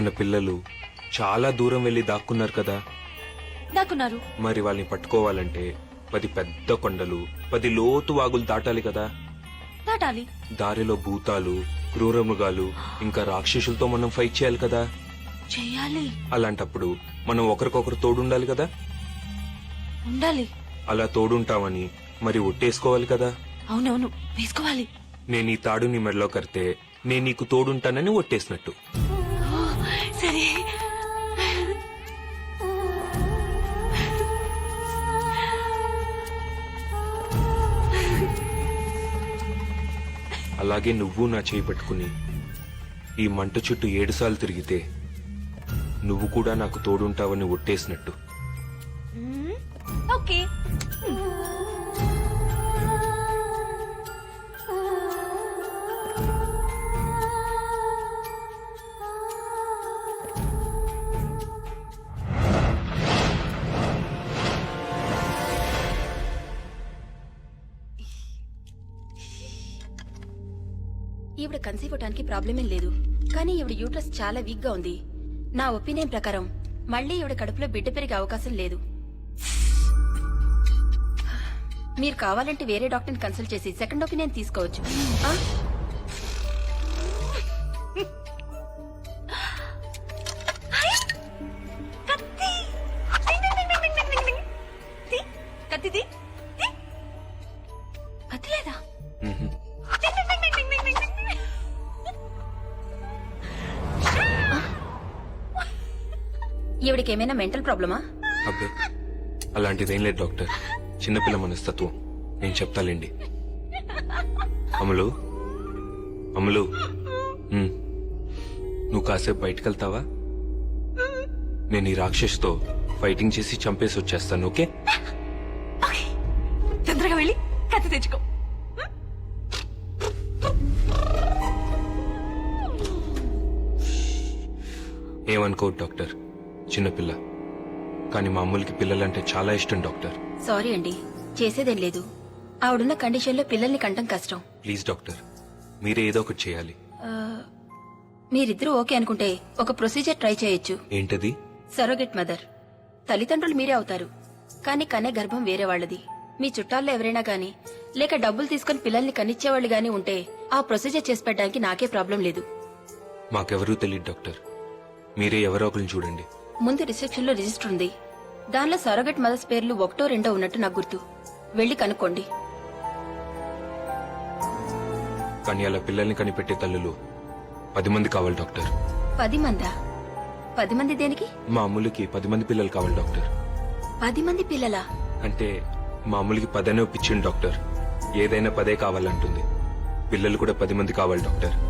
మన పిల్లలు చాలా దూరం వెళ్ళి దాక్కున్నారు కదా. దాక్కున్నారు. మరి వాళ్ళని పట్టుకోవాలంటే పది పెద్ద కొండలు పది లోతు వాగులు దాటాలి కదా. దాటాలి. దారిలో భూతాలు క్రూరమృగాలు ఇంకా రాక్షసులతో మనం ఫైట్ చేయాలి కదా. చెయ్యాలి అలాంటప్పుడు మనం ఒకరికొకరు తోడుండాలి కదా. ఉండాలి. అలా తోడుంటామని మరి ఒట్టేసుకోవాలి కదా. అవునవును వేసుకోవాలి. నేను ఈ తాడు నీ మెడలో కడితే నేను నీకు తోడుంటానని ఒట్టేసినట్టు. సరే. అలాగే నువ్వు నా చేయి పట్టుకుని ఈ మంట చుట్టూ ఏడుసార్లు తిరిగితే నువ్వు కూడా నాకు తోడుంటావని ఒట్టేసినట్టు. ఓకే. ఈవిడ కన్సీవ్ అవడానికి ప్రాబ్లం ఏం లేదు. కానీ ఈవిడ యూట్రస్ చాలా వీక్గా ఉంది. నా ఒపీనియన్ ప్రకారం మళ్ళీ ఈవిడ కడుపులో బిడ్డ పెరిగే అవకాశం లేదు. మీరు కావాలంటే వేరే డాక్టర్ని కన్సల్ట్ చేసి సెకండ్ ఒపీనియన్ తీసుకోవచ్చు. ఈవిడికి ఏమైనా మెంటల్ ప్రాబ్లమా? అబ్బే అలాంటిదేం లేదు డాక్టర్. చిన్నపిల్ల మనస్తత్వం. నేను చెప్తాలేండి. అమలు? అమలు? మ్. నువ్వు కాసేపు బయటకు వెళ్తావా నేను ఈ రాక్షసుతో ఫైటింగ్ చేసి చంపేసి వచ్చేస్తాను ఓకే. చిన్నపిల్ల. కానీ మా అమ్ములకి పిల్లలంటే చాలా ఇష్టం డాక్టర్. సారీ అండి చేసేదేం లేదు. ఆవిడున్న కండిషన్లో పిల్లల్ని కంటం కష్టం. ప్లీజ్ డాక్టర్ మీరే ఏదో ఒకటి చేయాలి. ఆ, మీరిద్దరూ ఓకే అనుకుంటే ఒక ప్రొసీజర్ ట్రై చేయొచ్చు. ఏంటది? Surrogate mother. తల్లిదండ్రులు మీరే అవుతారు. కానీ కనే గర్భం వేరే వాళ్ళది. మీ చుట్టాల్లో ఎవరైనా గాని లేక డబ్బులు తీసుకుని పిల్లల్ని కనిచ్చేవాళ్ళు గాని ఉంటే ఆ ప్రొసీజర్ చేసి పెట్టడానికి నాకే ప్రాబ్లం లేదు. మాకెవరూ తెలియదు డాక్టర్. మీరే ఎవరో ఒకరిని చూడండి. ముందు రిసెప్షన్లో రిజిస్టర్ ఉంది. దానిలో సరోగెట్ మదర్స్ పేర్లు ఒకటో రెండో ఉన్నట్టు నాకు గుర్తు. వెళ్ళి కనుక్కోండి. కానీ అలా పిల్లల్ని కనిపెట్టే తల్లులు పది మంది కావాలి డాక్టర్. పది మందా? పది మంది దేనికి? మా అమ్ములకి పది మంది పిల్లలు కావాలి డాక్టర్. పది మంది పిల్లలా? అంటే మా అమ్ములకి పదనే ఒప్పించింది డాక్టర్. ఏదైనా పదే కావాలంటుంది. పిల్లలు కూడా పది మంది కావాలి డాక్టర్.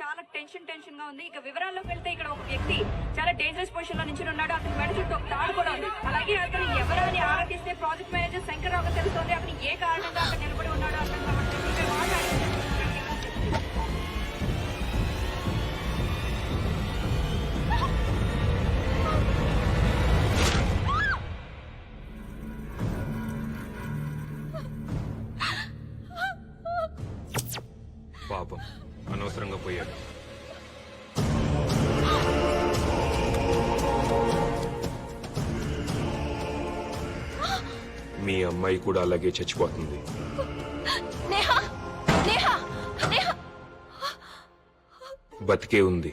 చాలా టెన్షన్ టెన్షన్గా ఉంది. ఇక వివరాల్లోకి వెళ్తే ఇక్కడ ఒక వ్యక్తి చాలా డేంజరస్ పొజిషన్లో నుంచి ఉన్నాడు. అతని మెడ చుట్టూ ఒక తాడు కూడా ఉంది. అలాగే అతను ఎవరని ఆరాధిస్తే ప్రాజెక్ట్ మేనేజర్ శంకర్ రావు తెలుస్తోంది. అతను ఏ కారణంగా అక్కడ నిలబడి ఉన్నాడో అర్థం కావట్లేదు. ఇక్కడ పాపం. అనవసరంగా పోయాడు. మీ అమ్మాయి కూడా అలాగే చచ్చిపోతుంది. బతికే ఉంది.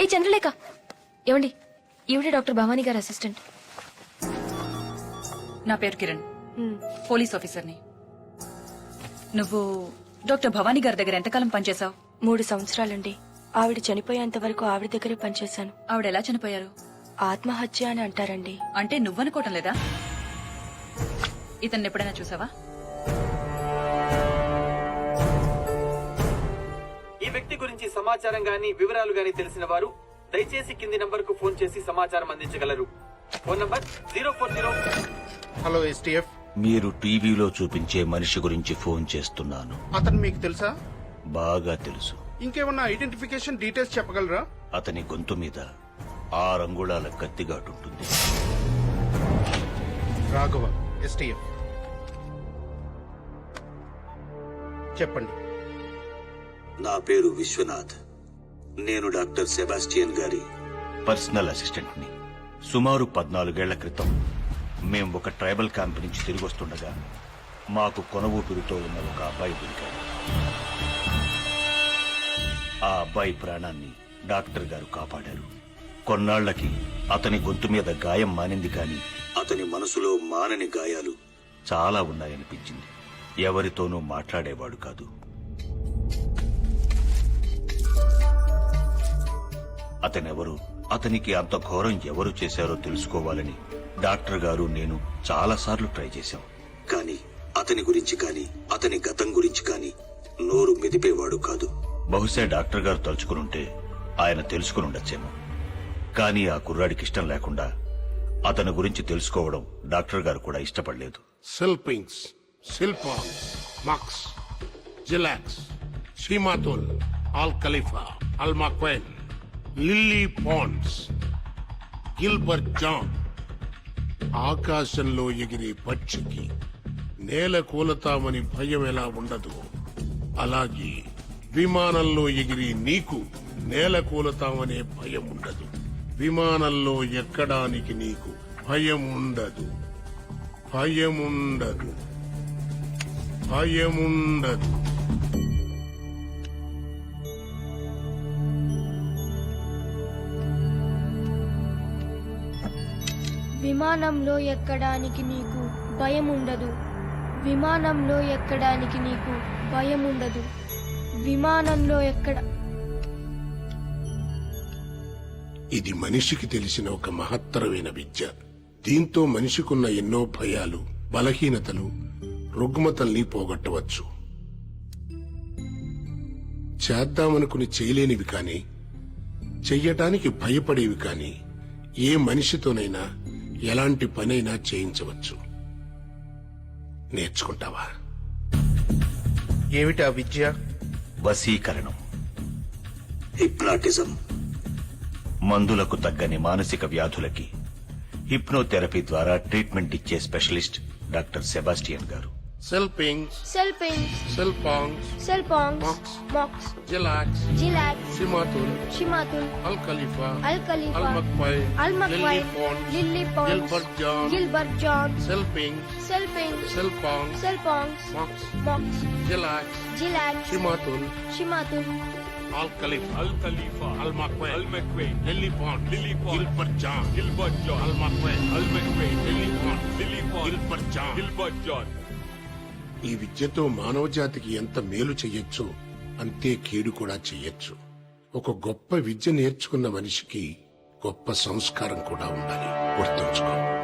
ఏ చంద్రలేఖ. ఏమండి? ఈవిడే డాక్టర్ భవానీ గారి అసిస్టెంట్. నా పేరు కిరణ్. పోలీస్ ఆఫీసర్ని. నువ్వు డాక్టర్ భవానీ గారి దగ్గర ఎంతకాలం పనిచేశావు? మూడు సంవత్సరాలండి. ఆవిడ చనిపోయేంత వరకు ఆవిడ దగ్గరే పనిచేశాను. ఆవిడ ఎలా చనిపోయారు? ఆత్మహత్య అని అంటారండి. అంటే నువ్వనుకోవటం లేదా? ఇతన్ని ఎప్పుడైనా చూసావా? వ్యక్తి గురించి సమాచారం గాని వివరాలు గాని తెలిసిన వారు దయచేసి కింది నంబర్కు ఫోన్ చేసి సమాచారం అందించగలరు. Phone number zero four zero. Hello STF. మీరు టీవీలో చూపించే మనిషి గురించి ఫోన్ చేస్తున్నాను. అతను మీకు తెలుసా? బాగా తెలుసు. ఇంకేమన్నా ఐడెంటిఫికేషన్ డీటెయిల్స్ చెప్పగలరా? అతని గొంతు మీద ఆరు అంగుళాల కత్తిగాటుంటుంది రాఘవ ఎస్టీఎఫ్. చెప్పండి. నా పేరు విశ్వనాథ్. నేను డాక్టర్ సెబాస్టియన్ గారి పర్సనల్ అసిస్టెంట్ని సుమారు పద్నాలుగేళ్ళ క్రితం మేం ఒక ట్రైబల్ క్యాంప్ నుంచి తిరిగి వస్తుండగా మాకు కొన ఊపిరితో ఉన్న ఒక అబ్బాయి దొరికాడు. ఆ అబ్బాయి ప్రాణాన్ని డాక్టర్ గారు కాపాడారు. కొన్నాళ్ళకి అతని గొంతు మీద గాయం మానింది కాని అతని మనసులో మానని గాయాలు చాలా ఉన్నాయనిపించింది. ఎవరితోనూ మాట్లాడేవాడు కాదు. అతనెవరు? అతనికి అంత ఘోరం ఎవరు చేశారో తెలుసుకోవాలని డాక్టర్ గారు నేను చాలాసార్లు ట్రై చేశాం. కానీ అతని గురించి కానీ అతని గతం గురించి కానీ నోరు మెదిపేవాడు కాదు. బహుశా డాక్టర్ గారు తలుచుకునుంటే ఆయన తెలుసుకుని ఉండొచ్చేమో. కానీ ఆ కుర్రాడికి ఇష్టం లేకుండా అతని గురించి తెలుసుకోవడం డాక్టర్ గారు కూడా ఇష్టపడలేదు. సిల్పింగ్స్ సిల్పాంగ్స్ మక్స్ జిలాక్స్ సీమాతోల్ ఆల్ ఖలీఫా అల్ మక్వెన్ లిల్లీ పాండ్స్ గిల్బర్ట్ జాన్ ఆకాశంలో ఎగిరే పక్షికి నేల కూలతామని భయం ఎలా ఉండదు? అలాగే విమానంలో ఎగిరి నీకు నేల కూలతామనే భయం ఉండదు. విమానంలో ఎక్కడానికి నీకు భయం ఉండదు. భయముండదు భయముండదు విమానంలో ఎక్కడానికి నీకు భయం ఉండదు విమానంలో ఎక్కడానికి నీకు భయం ఉండదు విమానంలో ఎక్కడ ఇది మనిషికి తెలిసిన ఒక మహత్తరమైన విద్య. దీంతో మనిషికున్న ఎన్నో భయాలు బలహీనతలు రుగ్మతల్ని పోగొట్టవచ్చు. చేద్దామనుకుని చేయలేనివి కానీ చెయ్యటానికి భయపడేవి కానీ ఏ మనిషితోనైనా ఎలాంటి పనైనా చేయించవచ్చు. నేర్చుకుంటావా? ఏమిటా విద్య? వశీకరణం. హిప్నాటిజం. మందులకు తగ్గని మానసిక వ్యాధులకి హిప్నోథెరపీ ద్వారా ట్రీట్మెంట్ ఇచ్చే స్పెషలిస్ట్ డాక్టర్ సెబాస్టియన్ గారు. సెల్పింగ్స్ సెల్పింగ్ సెల్పాంగ్స్ సెల్పాంగ్స్ Mox. మాక్స్ జిలాక్స్ జిలాక్స్ సిమాతుల్ షిమాతుల్ Al Khalifa Al Khalifa Al మక్పై Al మక్వై Lily Ponds Gilbert John Gilbert John సెల్పింగ్ సెల్పింగ్ సెల్పాంగ్ సెల్పాంగ్స్ మాక్స్ మాక్స్ జిలాక్స్ జిలాక్స్ సిమాతుల్ షిమాతుల్ Al Khalifa, Al Khalifa, Al Makwe, Al Makwe, Lily Pond, Lily Pond, Gilbert John, Gilbert John, Al Makwe, Al Makwe, Lily Pond, Lily Pond, Gilbert John, Gilbert John. ఈ విద్యతో మానవ జాతికి ఎంత మేలు చెయ్యొచ్చు అంతే కీడు కూడా చెయ్యొచ్చు. ఒక గొప్ప విద్య నేర్చుకున్న మనిషికి గొప్ప సంస్కారం కూడా ఉండాలి. గుర్తుంచుకో.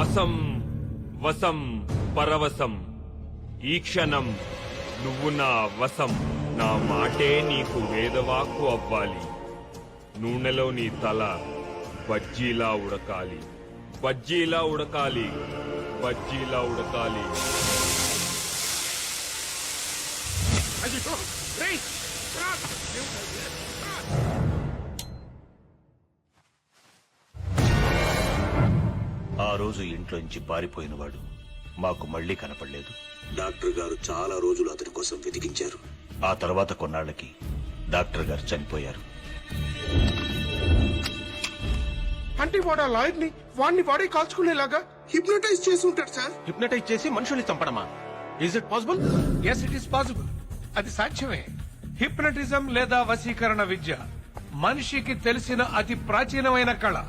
వసం వసం పరవశం. ఈ క్షణం నువ్వు నా వశం. నా మాటే నీకు వేదవాక్కు అవ్వాలి. నూనెలో నీ తల బజ్జీలా ఉడకాలి. బజ్జీలా ఉడకాలి. బజ్జీలా ఉడకాలి. ఆ రోజు ఇంట్లోంచి పారిపోయినవాడు మాకు మళ్ళీ కనపడలేదు. డాక్టర్ గారు చాలా రోజులు అతని కోసం వెతికించారు. ఆ తర్వాత కొన్నాళ్ళకి డాక్టర్ గారు చనిపోయారు. అంటే వాడు ఆ లాయర్ని వాడిని వాడే కాల్చుకునేలాగా హిప్నటైజ్ చేసి ఉంటాడు సార్. హిప్నటైజ్ చేసి మనుషుల్ని చంపడమా? Is it possible yes it is possible అది సాధ్యమే. హిప్నటిజం లేదా వశీకరణ విద్య మనిషికి తెలిసిన అతి ప్రాచీనమైన కళ.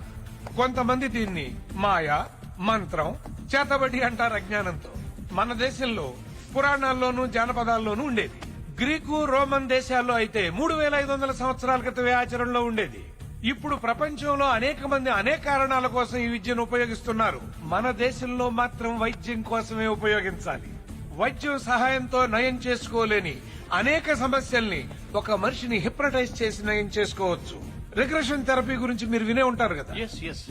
కొంతమంది దీన్ని మాయ మంత్రం చేతబడి అంటారు అజ్ఞానంతో. మన దేశంలో పురాణాల్లోనూ జానపదాల్లోనూ ఉండేది. గ్రీకు రోమన్ దేశాల్లో అయితే మూడు వేల ఐదు వందల సంవత్సరాల క్రితమే ఆచరణలో ఉండేది. ఇప్పుడు ప్రపంచంలో అనేక మంది అనేక కారణాల కోసం ఈ విద్యను ఉపయోగిస్తున్నారు. మన దేశంలో మాత్రం వైద్యం కోసమే ఉపయోగించాలి. వైద్యం సహాయంతో నయం చేసుకోలేని అనేక సమస్యల్ని ఒక మనిషిని హిప్నటైజ్ చేసి నయం చేసుకోవచ్చు. రిగ్రెషన్ థెరపీ గురించి మీరు వినే ఉంటారు కదా?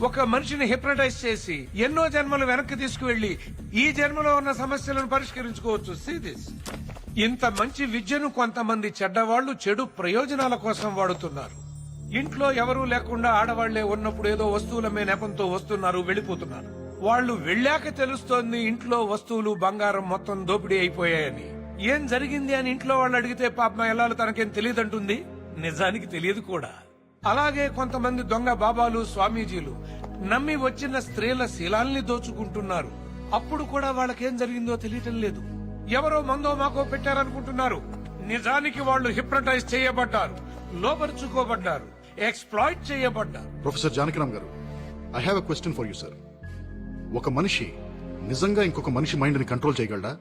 ఒక మనిషిని హిప్నటైజ్ చేసి ఎన్నో జన్మలు వెనక్కి తీసుకువెళ్ళి ఈ జన్మలో ఉన్న సమస్యలను పరిష్కరించుకోవచ్చు. This. ఇంత మంచి విద్యను కొంతమంది చెడ్డవాళ్ళు చెడు ప్రయోజనాల కోసం వాడుతున్నారు. ఇంట్లో ఎవరూ లేకుండా ఆడవాళ్ళే ఉన్నప్పుడు ఏదో వస్తువుల మీద నెపంతో వస్తున్నారు వెళ్ళిపోతున్నారు వాళ్ళు వెళ్ళాక తెలుస్తోంది ఇంట్లో వస్తువులు బంగారం మొత్తం దోపిడీ అయిపోయాయని. ఏం జరిగింది అని ఇంట్లో వాళ్ళు అడిగితే పాపం ఎల్లాలు తనకేం తెలియదంటుంది? నిజానికి తెలియదు కూడా. అలాగే కొంతమంది దొంగ బాబాలు స్వామీజీలు నమ్మి వచ్చిన స్త్రీల శీలాల్ని దోచుకుంటున్నారు. అప్పుడు కూడా వాళ్ళకేం జరిగిందో తెలియటం లేదు. ఎవరో మందో మాకో పెట్టారనుకుంటున్నారు. నిజానికి వాళ్ళు హిప్నటైజ్ చేయబడ్డారు లోపరుచుకోబడ్డారు. ఎక్స్ప్లాయిట్ చేయబడ్డారు. ప్రొఫెసర్ జానకిరామ్ గారు I have a question for you sir ఒక మనిషి నిజంగా ఇంకొక మనిషి మైండ్ని కంట్రోల్ చేయగలడా?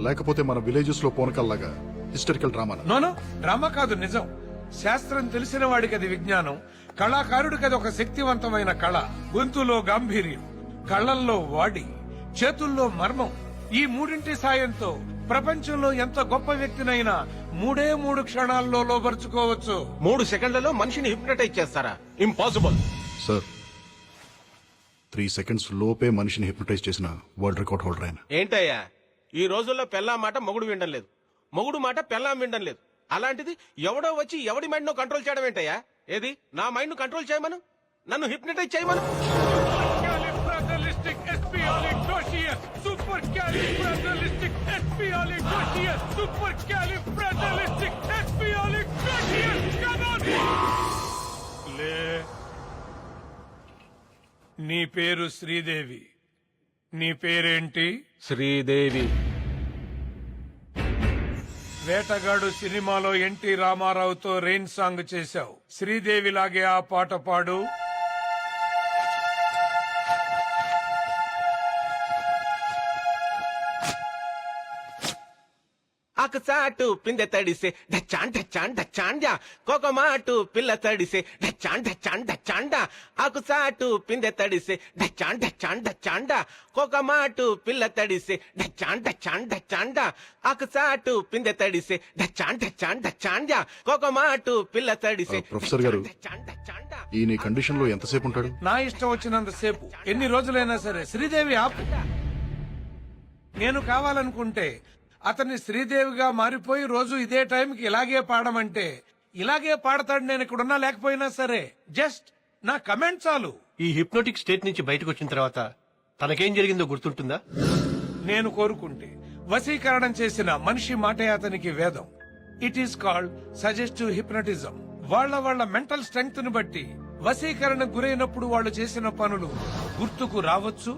లేకపోతే మన విలేజెస్లో పోనకల్లాగా hysterical drama no no drama కాదు నిజం. శాస్త్రం తెలిసిన వాడికి అది విజ్ఞానం కళాకారుడికి అది ఒక శక్తివంతమైన కళ గొంతులో గాంభీర్యం కళ్ళల్లో వాడి చేతుల్లో మర్మం. ఈ మూడింటి సాయంతో ప్రపంచంలో ఎంత గొప్ప వ్యక్తినైనా మూడే మూడు క్షణాల్లో లోపరుచుకోవచ్చు మూడు సెకండ్లలో మనిషిని హిప్నటైజ్ చేస్తారా? ఇంపాసిబుల్. సార్ త్రీ సెకండ్స్ లోపే మనిషిని హిప్నటైజ్ చేసిన వరల్డ్ రికార్డ్ హోల్డర్ ఆయన. ఏంటయ్యా? ఈ రోజుల్లో పెళ్ళా మాట మొగుడు వినడం లేదు. మొగుడు మాట పెళ్ళాం వినడం లేదు. అలాంటిది ఎవడో వచ్చి ఎవడి మైండ్ను కంట్రోల్ చేయడం ఏంటయ్యా? ఏది? నా మైండ్ను కంట్రోల్ చేయమను? నన్ను హిప్నటైజ్ చేయమను? Califragilistic లే నీ పేరు శ్రీదేవి. నీ పేరేంటి? శ్రీదేవి. వేటగాడు సినిమాలో ఎన్టీ రామారావుతో రెయిన్ సాంగ్ చేశావు. శ్రీదేవి లాగే ఆ పాట పాడు. ఆకు చాటు పిందె తడిసే డచ్చాన్ డచ్చాన్ డచ్చాండా కోకమాటు పిల్ల తడిసే డచ్చాన్ డచ్చాన్ డచ్చాండా ఆకు చాటు పిందె తడిసే డచ్చాన్ డచ్చాన్ డచ్చాండా కోకమాటు పిల్ల తడిసే డచ్చాన్ డచ్చాన్ డచ్చాండా ఆకు చాటు పిందె తడిసే డచ్చాన్ డచ్చాన్ డచ్చాండా కోకమాటు పిల్ల తడిసే ప్రొఫెసర్ గారు. డచ్చాన్ డచ్చాండా ఈ నీ కండిషన్లో ఎంతసేపు ఉంటాడు? నా ఇష్టం వచ్చినంత సేపు. ఎన్ని రోజులైనా సరే శ్రీదేవి ఆపు. నేను కావాలనుకుంటే అతన్ని శ్రీదేవిగా మారిపోయి రోజు ఇదే టైంకి ఇలాగే పాడమంటే ఇలాగే పాడతాడు నేను ఇక్కడున్నా లేకపోయినా సరే జస్ట్ నా కమెంట్ చాలు. ఈ హిప్నోటిక్ స్టేట్ నుంచి బయటకు వచ్చిన తర్వాత తనకేం జరిగిందో గుర్తుంటుందా? నేను కోరుకుంటే వశీకరణం చేసిన మనిషి మాటే అతనికి వేదం. It is called suggestive hypnotism వాళ్ళ వాళ్ళ మెంటల్ స్ట్రెంగ్త్ను బట్టి వశీకరణ గురైనప్పుడు వాళ్ళు చేసిన పనులు గుర్తుకు రావచ్చు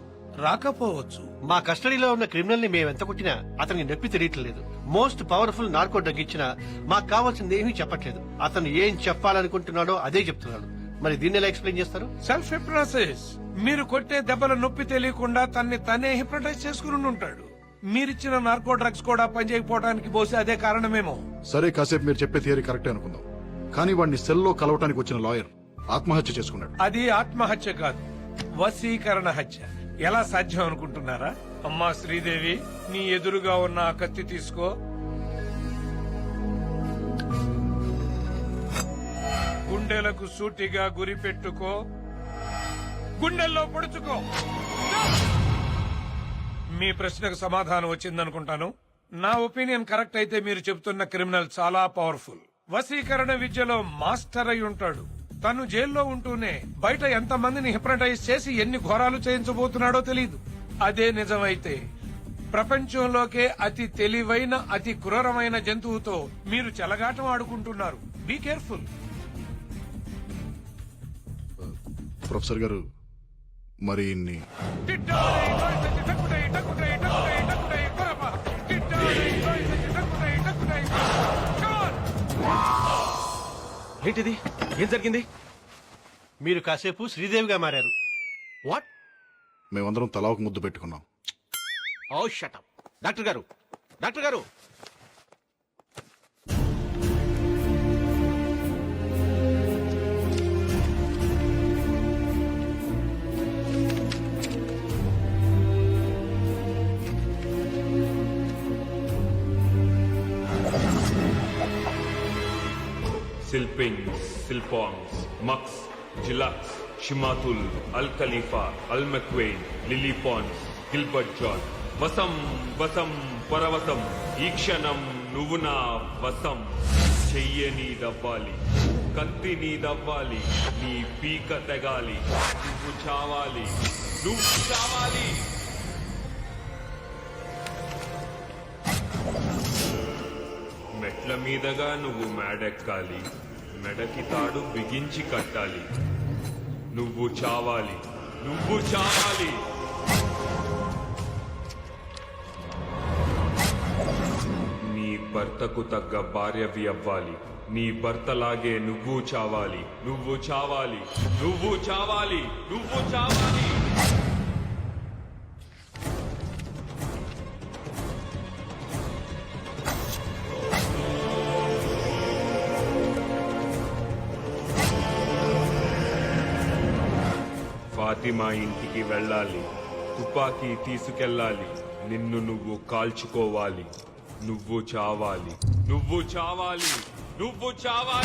రాకపోవచ్చు. మా కస్టడీలో ఉన్న క్రిమినల్ని మేము ఎంత కొట్టినా అతనికి నొప్పి తెలియట్లేదు. మోస్ట్ పవర్ఫుల్ నార్కో డ్రగ్ ఇచ్చినా మాకు కావాల్సింది ఏమీ చెప్పట్లేదు. అతను ఏం చెప్పాలనుకుంటున్నాడో అదే చెప్తున్నాడు. మరి దీన్ని ఎలా ఎక్స్ప్లెయిన్ చేస్తారు? సెల్ఫ్ హిప్నోసిస్ మీరు కొట్టే దెబ్బల నొప్పి తెలియకుండా తన్ని తనే హిప్నటైజ్ చేసుకుని ఉంటాడు. మీరిచ్చిన నార్కో డ్రగ్స్ కూడా పనిచేయకపోవడానికి బహుశా అదే కారణమేమో. సరే కాసేపు మీరు చెప్పే థియరీ కరెక్టే అనుకుందాం. కానీ వాడిని సెల్లో కలవటానికి వచ్చిన లాయర్ ఆత్మహత్య చేసుకున్నాడు. అది ఆత్మహత్య కాదు వశీకరణ హత్య. ఎలా సాధ్యం అనుకుంటున్నారా? అమ్మా శ్రీదేవి నీ ఎదురుగా ఉన్న ఆ కత్తి తీసుకో. గుండెలకు సూటిగా గురి పెట్టుకో. గుండెల్లో పొడుచుకో. మీ ప్రశ్నకు సమాధానం వచ్చిందనుకుంటాను. నా ఒపీనియన్ కరెక్ట్ అయితే మీరు చెబుతున్న క్రిమినల్ చాలా పవర్ఫుల్. వశీకరణ విద్యలో మాస్టర్ అయి ఉంటాడు. తను జైల్లో ఉంటూనే బయట ఎంత మందిని హిప్నటైజ్ చేసి ఎన్ని ఘోరాలు చేయించబోతున్నాడో తెలియదు అదే నిజమైతే ప్రపంచంలోకే అతి తెలివైన అతి క్రూరమైన జంతువుతో మీరు చెలగాటం ఆడుకుంటున్నారు. బీ కేర్ఫుల్ ప్రొఫెసర్ గారు మరి ఇన్ని ఏంటిది? ఏం జరిగింది? మీరు కాసేపు శ్రీదేవిగా మారారు. వాట్ మేమందరం తలా ఒక ముద్దు పెట్టుకున్నాం. ఓ షట్ డాక్టర్ గారు డాక్టర్ గారు. సిల్పింగ్స్ సిల్పాంగ్స్ మక్స్ జిలాక్స్ షిమాతుల్ అల్ ఖలీఫా అల్ మెక్వెయిన్ లిలీ గిల్బర్ట్ జాన్ వసం వసం పరవసం ఈ క్షణం నువ్వు నా వసం చెయ్యని దవ్వాలి కత్తి నీ దవ్వాలి నీ పీక తెగాలి నువ్వు చావాలి నువ్వు చావాలి మెట్ల మీదగా నువ్వు మేడెక్కాలి. మెడకి తాడు బిగించి కట్టాలి. నువ్వు చావాలి. నువ్వు చావాలి. నీ భర్తకు తగ్గ భార్యవి అవ్వాలి. నీ భర్తలాగే నువ్వు చావాలి. నువ్వు చావాలి. నువ్వు చావాలి. నువ్వు చావాలి. మా ఇంటికి వెళ్ళాలి. తుపాకీ తీసుకెళ్ళాలి. నిన్ను నువ్వు కాల్చుకోవాలి. నువ్వు చావాలి. నువ్వు చావాలి. నువ్వు చావాలి.